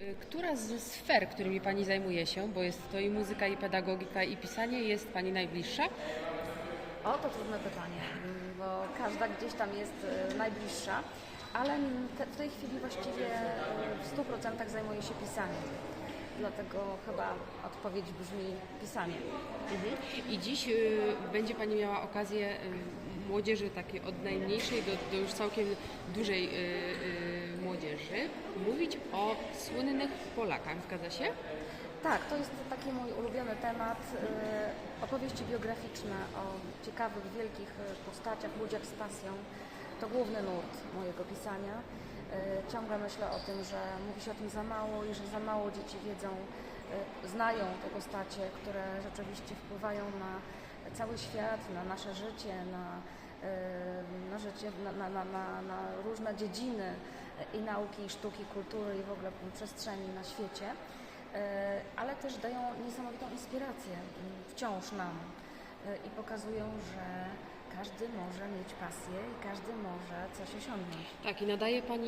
Y, Która z sfer, którymi Pani zajmuje się, bo jest to i muzyka, i pedagogika, i pisanie, jest Pani najbliższa? O, to trudne pytanie, bo każda gdzieś tam jest e, najbliższa, ale w tej chwili właściwie e, w 100% zajmuję się pisaniem. Dlatego chyba odpowiedź brzmi pisanie. Mhm. I dziś y, będzie Pani miała okazję y, młodzieży takiej od najmniejszej do, do już całkiem dużej y, y, młodzieży mówić o słynnych Polakach, zgadza się? Tak, to jest taki mój ulubiony temat. e, Opowieści biograficzne o ciekawych, wielkich e, postaciach, ludziach z pasją. To główny nurt mojego pisania. E, Ciągle myślę o tym, że mówi się o tym za mało i że za mało dzieci wiedzą, znają te postacie, które rzeczywiście wpływają na cały świat, na nasze życie, na, na życie, na, na, na, różne dziedziny i nauki, i sztuki, kultury i w ogóle przestrzeni na świecie. E, ale też dają niesamowitą inspirację wciąż nam E, i pokazują, że każdy może mieć pasję i każdy może coś osiągnąć. Tak, i nadaje Pani